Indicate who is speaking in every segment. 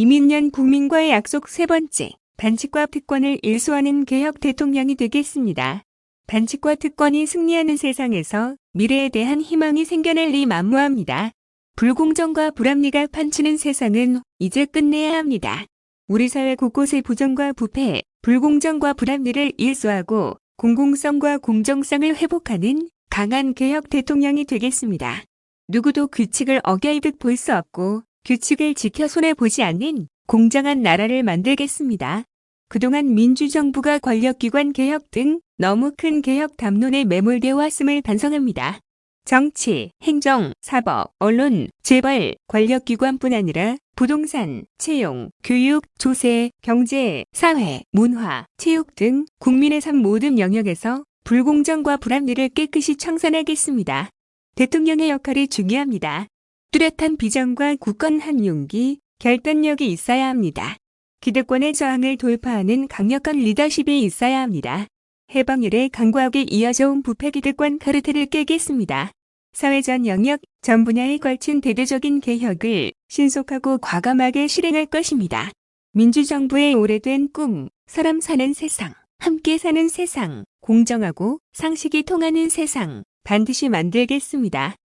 Speaker 1: 이민년 국민과의 약속 세 번째, 반칙과 특권을 일소하는 개혁 대통령이 되겠습니다. 반칙과 특권이 승리하는 세상에서 미래에 대한 희망이 생겨날 리 만무합니다. 불공정과 불합리가 판치는 세상은 이제 끝내야 합니다. 우리 사회 곳곳의 부정과 부패, 불공정과 불합리를 일소하고 공공성과 공정성을 회복하는 강한 개혁 대통령이 되겠습니다. 누구도 규칙을 어겨이듯 볼수 없고 규칙을 지켜 손해보지 않는 공정한 나라를 만들겠습니다. 그동안 민주정부가 권력기관 개혁 등 너무 큰 개혁 담론에 매몰되어 왔음을 반성합니다. 정치, 행정, 사법, 언론, 재벌, 권력기관뿐 아니라 부동산, 채용, 교육, 조세, 경제, 사회, 문화, 체육 등 국민의 삶 모든 영역에서 불공정과 불합리를 깨끗이 청산하겠습니다. 대통령의 역할이 중요합니다. 뚜렷한 비전과 굳건한 용기, 결단력이 있어야 합니다. 기득권의 저항을 돌파하는 강력한 리더십이 있어야 합니다. 해방 이래 강고하게 이어져 온 부패 기득권 카르텔을 깨겠습니다. 사회 전 영역, 전 분야에 걸친 대대적인 개혁을 신속하고 과감하게 실행할 것입니다. 민주정부의 오래된 꿈, 사람 사는 세상, 함께 사는 세상, 공정하고 상식이 통하는 세상, 반드시 만들겠습니다.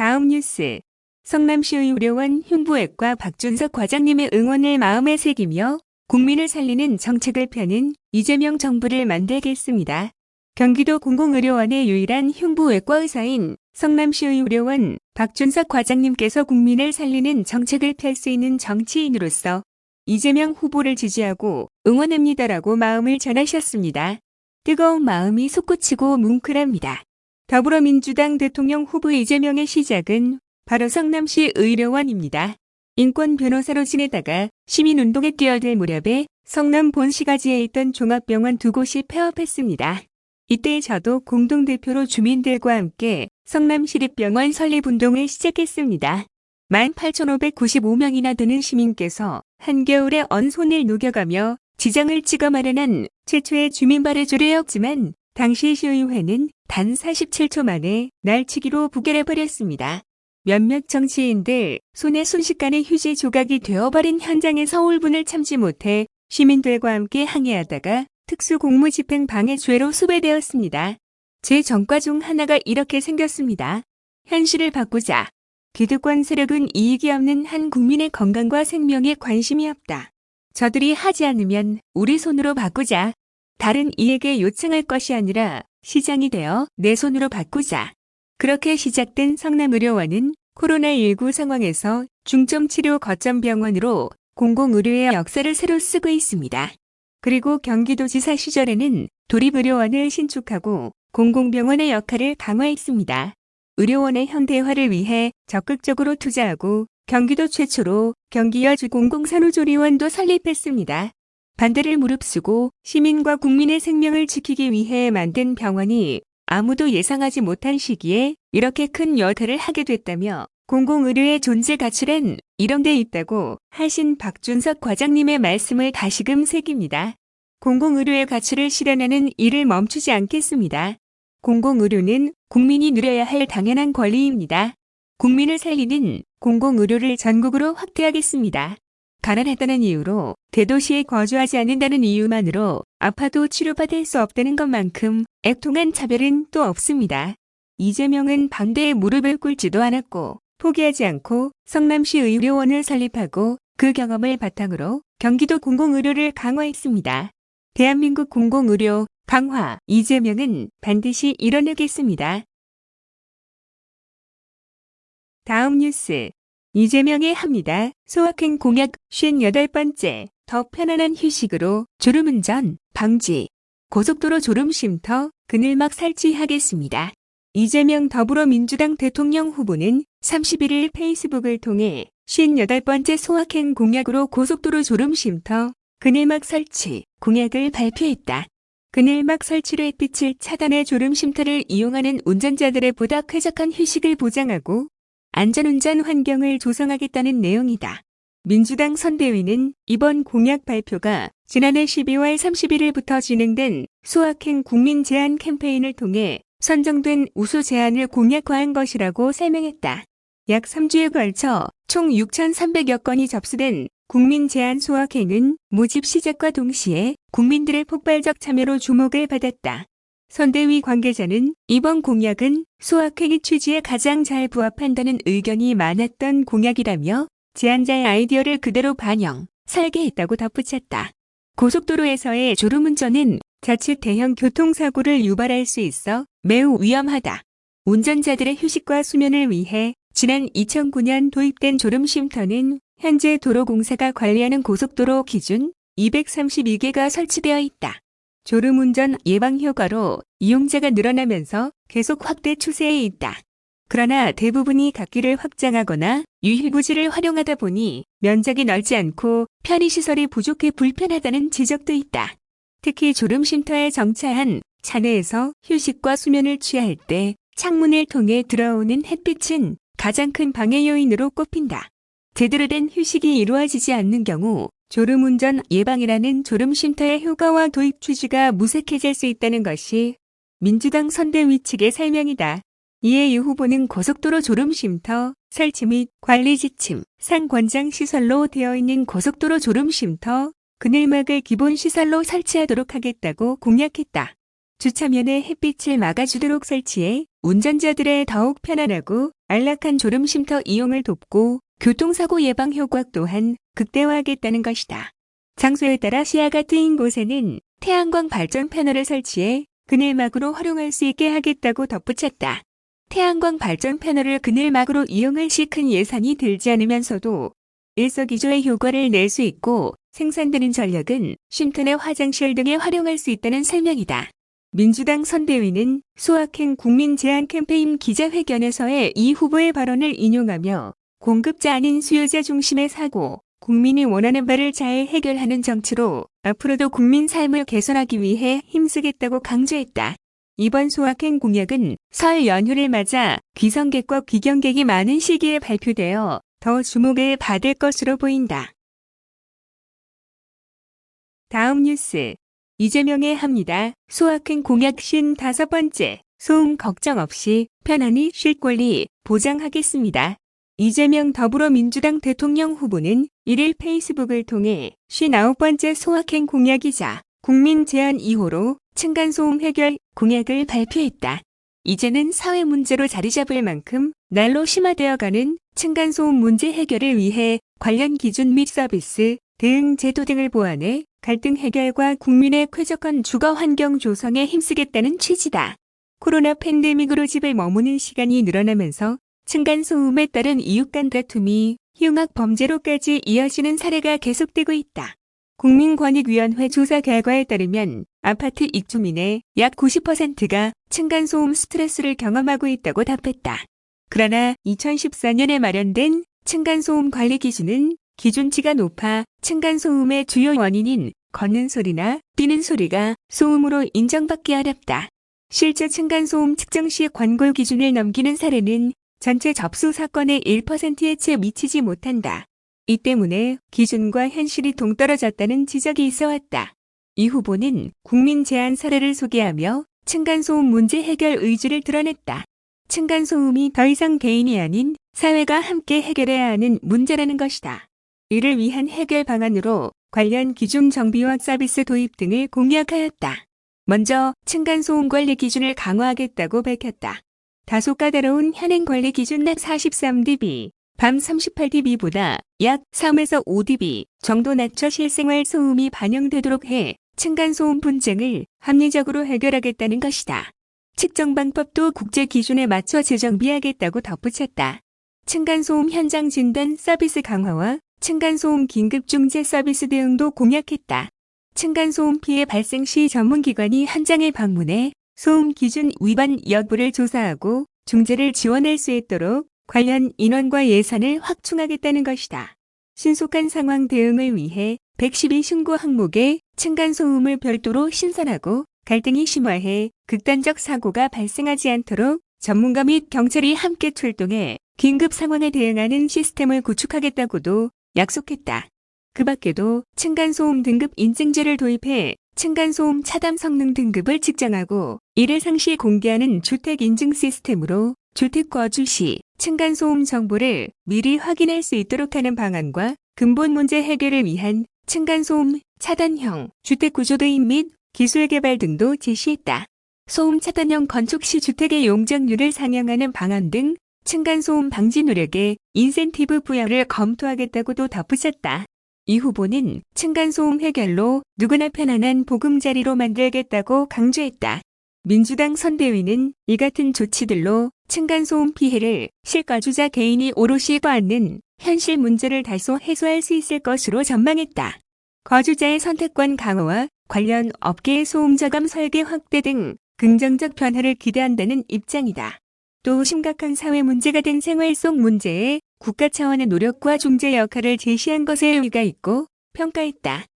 Speaker 1: 다음 뉴스. 성남시 의료원 흉부외과 박준석 과장님의 응원을 마음에 새기며 국민을 살리는 정책을 펴는 이재명 정부를 만들겠습니다. 경기도 공공의료원의 유일한 흉부외과 의사인 성남시 의료원 박준석 과장님께서 국민을 살리는 정책을 펼 수 있는 정치인으로서 이재명 후보를 지지하고 응원합니다라고 마음을 전하셨습니다. 뜨거운 마음이 솟구치고 뭉클합니다. 더불어민주당 대통령 후보 이재명의 시작은 바로 성남시 의료원입니다. 인권 변호사로 지내다가 시민운동에 뛰어들 무렵에 성남 본시가지에 있던 종합병원 두 곳이 폐업했습니다. 이때 저도 공동대표로 주민들과 함께 성남시립병원 설립운동을 시작했습니다. 18,595명이나 되는 시민께서 한겨울에 언손을 녹여가며 지장을 찍어 마련한 최초의 주민발해조를 했지만 당시 시의회는 단 47초 만에 날치기로 부결해버렸습니다. 몇몇 정치인들 손에 순식간에 휴지 조각이 되어버린 현장에서 울분을 참지 못해 시민들과 함께 항해하다가 특수공무집행 방해죄로 수배되었습니다. 제 전과 중 하나가 이렇게 생겼습니다. 현실을 바꾸자. 기득권 세력은 이익이 없는 한 국민의 건강과 생명에 관심이 없다. 저들이 하지 않으면 우리 손으로 바꾸자. 다른 이에게 요청할 것이 아니라 시장이 되어 내 손으로 바꾸자. 그렇게 시작된 성남의료원은 코로나19 상황에서 중점치료 거점 병원으로 공공의료의 역사를 새로 쓰고 있습니다. 그리고 경기도지사 시절에는 도립의료원을 신축하고 공공병원의 역할을 강화했습니다. 의료원의 현대화를 위해 적극적으로 투자하고 경기도 최초로 경기여주 공공산후조리원도 설립했습니다. 반대를 무릅쓰고 시민과 국민의 생명을 지키기 위해 만든 병원이 아무도 예상하지 못한 시기에 이렇게 큰 여타를 하게 됐다며 공공의료의 존재 가치란 이런 데 있다고 하신 박준석 과장님의 말씀을 다시금 새깁니다. 공공의료의 가치를 실현하는 일을 멈추지 않겠습니다. 공공의료는 국민이 누려야 할 당연한 권리입니다. 국민을 살리는 공공의료를 전국으로 확대하겠습니다. 가난하다는 이유로 대도시에 거주하지 않는다는 이유만으로 아파도 치료받을 수 없다는 것만큼 애통한 차별은 또 없습니다. 이재명은 반대에 무릎을 꿇지도 않았고 포기하지 않고 성남시 의료원을 설립하고 그 경험을 바탕으로 경기도 공공의료를 강화했습니다. 대한민국 공공의료 강화 이재명은 반드시 이뤄내겠습니다. 다음 뉴스 이재명의 합니다. 소확행 공약 58번째 더 편안한 휴식으로 졸음운전 방지 고속도로 졸음쉼터 그늘막 설치하겠습니다. 이재명 더불어민주당 대통령 후보는 31일 페이스북을 통해 58번째 소확행 공약으로 고속도로 졸음쉼터 그늘막 설치 공약을 발표했다. 그늘막 설치로 햇빛을 차단해 졸음쉼터를 이용하는 운전자들의 보다 쾌적한 휴식을 보장하고 안전운전 환경을 조성하겠다는 내용이다. 민주당 선대위는 이번 공약 발표가 지난해 12월 31일부터 진행된 소확행 국민 제안 캠페인을 통해 선정된 우수 제안을 공약화한 것이라고 설명했다. 약 3주에 걸쳐 총 6,300여 건이 접수된 국민 제안 소확행은 모집 시작과 동시에 국민들의 폭발적 참여로 주목을 받았다. 선대위 관계자는 이번 공약은 소확행의 취지에 가장 잘 부합한다는 의견이 많았던 공약이라며 제안자의 아이디어를 그대로 반영, 설계했다고 덧붙였다. 고속도로에서의 졸음운전은 자칫 대형 교통사고를 유발할 수 있어 매우 위험하다. 운전자들의 휴식과 수면을 위해 지난 2009년 도입된 졸음쉼터는 현재 도로공사가 관리하는 고속도로 기준 232개가 설치되어 있다. 졸음운전 예방 효과로 이용자가 늘어나면서 계속 확대 추세에 있다. 그러나 대부분이 갓길을 확장하거나 유실부지를 활용하다 보니 면적이 넓지 않고 편의시설이 부족해 불편하다는 지적도 있다. 특히 졸음쉼터에 정차한 차내에서 휴식과 수면을 취할 때 창문을 통해 들어오는 햇빛은 가장 큰 방해 요인으로 꼽힌다. 제대로 된 휴식이 이루어지지 않는 경우 졸음운전 예방이라는 졸음쉼터의 효과와 도입 취지가 무색해질 수 있다는 것이 민주당 선대위 측의 설명이다. 이에 유 후보는 고속도로 졸음쉼터 설치 및 관리 지침, 상권장 시설로 되어 있는 고속도로 졸음쉼터 그늘막을 기본 시설로 설치하도록 하겠다고 공약했다. 주차면에 햇빛을 막아주도록 설치해 운전자들의 더욱 편안하고 안락한 졸음쉼터 이용을 돕고 교통사고 예방 효과 또한 극대화하겠다는 것이다. 장소에 따라 시야가 트인 곳에는 태양광 발전 패널을 설치해 그늘막으로 활용할 수 있게 하겠다고 덧붙였다. 태양광 발전 패널을 그늘막으로 이용할 시 큰 예산이 들지 않으면서도 일석이조의 효과를 낼 수 있고 생산되는 전력은 쉼터 내 화장실 등에 활용할 수 있다는 설명이다. 민주당 선대위는 소확행 국민 제안 캠페인 기자회견에서의 이 후보의 발언을 인용하며 공급자 아닌 수요자 중심의 사고, 국민이 원하는 바를 잘 해결하는 정치로 앞으로도 국민 삶을 개선하기 위해 힘쓰겠다고 강조했다. 이번 소확행 공약은 설 연휴를 맞아 귀성객과 귀경객이 많은 시기에 발표되어 더 주목을 받을 것으로 보인다. 다음 뉴스. 이재명의 합니다. 소확행 공약 55번째. 소음 걱정 없이 편안히 쉴 권리 보장하겠습니다. 이재명 더불어민주당 대통령 후보는 1일 페이스북을 통해 59번째 소확행 공약이자 국민 제안 2호로 층간소음 해결 공약을 발표했다. 이제는 사회 문제로 자리 잡을 만큼 날로 심화되어가는 층간소음 문제 해결을 위해 관련 기준 및 서비스, 대응 제도 등을 보완해 갈등 해결과 국민의 쾌적한 주거 환경 조성에 힘쓰겠다는 취지다. 코로나 팬데믹으로 집에 머무는 시간이 늘어나면서 층간소음에 따른 이웃 간 다툼이 흉악 범죄로까지 이어지는 사례가 계속되고 있다. 국민권익위원회 조사 결과에 따르면 아파트 입주민의 약 90%가 층간소음 스트레스를 경험하고 있다고 답했다. 그러나 2014년에 마련된 층간소음 관리 기준은 기준치가 높아 층간소음의 주요 원인인 걷는 소리나 뛰는 소리가 소음으로 인정받기 어렵다. 실제 층간소음 측정 시 관골 기준을 넘기는 사례는 전체 접수 사건의 1%에 채 미치지 못한다. 이 때문에 기준과 현실이 동떨어졌다는 지적이 있어 왔다. 이 후보는 국민 제안 사례를 소개하며 층간소음 문제 해결 의지를 드러냈다. 층간소음이 더 이상 개인이 아닌 사회가 함께 해결해야 하는 문제라는 것이다. 이를 위한 해결 방안으로 관련 기준 정비와 서비스 도입 등을 공약하였다. 먼저 층간소음 관리 기준을 강화하겠다고 밝혔다. 다소 까다로운 현행 관리 기준 낮 43dB, 밤 38dB보다 약 3에서 5dB 정도 낮춰 실생활 소음이 반영되도록 해 층간소음 분쟁을 합리적으로 해결하겠다는 것이다. 측정 방법도 국제 기준에 맞춰 재정비하겠다고 덧붙였다. 층간소음 현장 진단 서비스 강화와 층간소음 긴급중재 서비스 대응도 공약했다. 층간소음 피해 발생 시 전문기관이 현장에 방문해 소음 기준 위반 여부를 조사하고 중재를 지원할 수 있도록 관련 인원과 예산을 확충하겠다는 것이다. 신속한 상황 대응을 위해 112 신고 항목에 층간 소음을 별도로 신설하고 갈등이 심화해 극단적 사고가 발생하지 않도록 전문가 및 경찰이 함께 출동해 긴급 상황에 대응하는 시스템을 구축하겠다고도 약속했다. 그 밖에도 층간소음 등급 인증제를 도입해 층간소음 차담 성능 등급을 측정하고 이를 상시 공개하는 주택 인증 시스템으로 주택 거주 시 층간소음 정보를 미리 확인할 수 있도록 하는 방안과 근본 문제 해결을 위한 층간소음 차단형 주택 구조 도입 및 기술 개발 등도 제시했다. 소음 차단형 건축 시 주택의 용적률을 상향하는 방안 등 층간소음 방지 노력에 인센티브 부여를 검토하겠다고도 덧붙였다. 이 후보는 층간소음 해결로 누구나 편안한 보금자리로 만들겠다고 강조했다. 민주당 선대위는 이 같은 조치들로 층간소음 피해를 실거주자 개인이 오롯이 떠안는 현실 문제를 다소 해소할 수 있을 것으로 전망했다. 거주자의 선택권 강화와 관련 업계의 소음 저감 설계 확대 등 긍정적 변화를 기대한다는 입장이다. 또 심각한 사회 문제가 된 생활 속 문제에 국가 차원의 노력과 중재 역할을 제시한 것에 의의가 있고 평가했다.